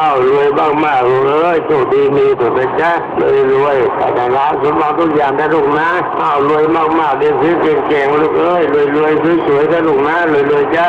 อ้าวรวยบ้างมากเลยโชคดีมีสุดนะจ๊ะเลยรวยแต่ร้านสมบัติทุกอย่างได้ลูกนะอ้าวรวยมากมากๆเรียนซื้อเก่งๆลูกเอ้ยรวยรวยสวยๆได้ลูกนะรวยรวยจ้ะ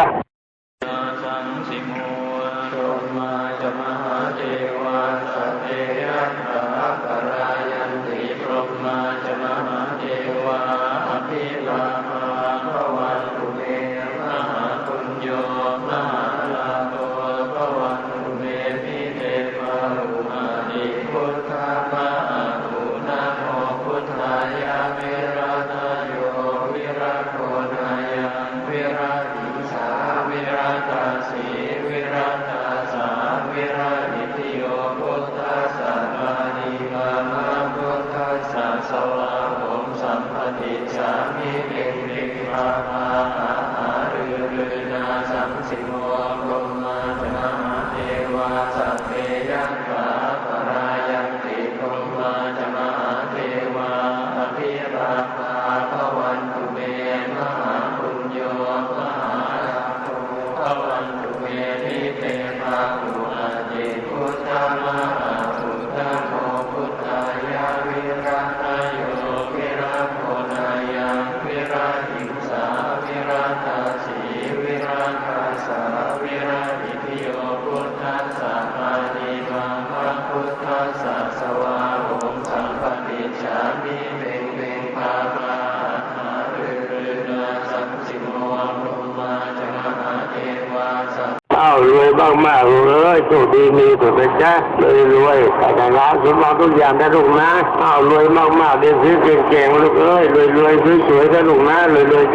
สวะผมสัมปติสามิเป็นริภาภาหาหารือรือนาสังสิโมลมมาจนาเทวาสัพเพยัตถาปรา สสะสวาโหมสัมปติฉามิเบงเบงพามาหารือรือนาสังสิโมพรมาจมหาเทวาสัพอ้าวรวยบ้างมากเลยโชคดีมีสุดนะจ๊ะรวยรวยแต่ร้านสมบัติทุกอย่างนะลูกนะอ้าวรวยมากมากเรียนซื้อเก่งๆลูกเอ้ยรวยรวยสวยๆนะลูกนะรวยรวย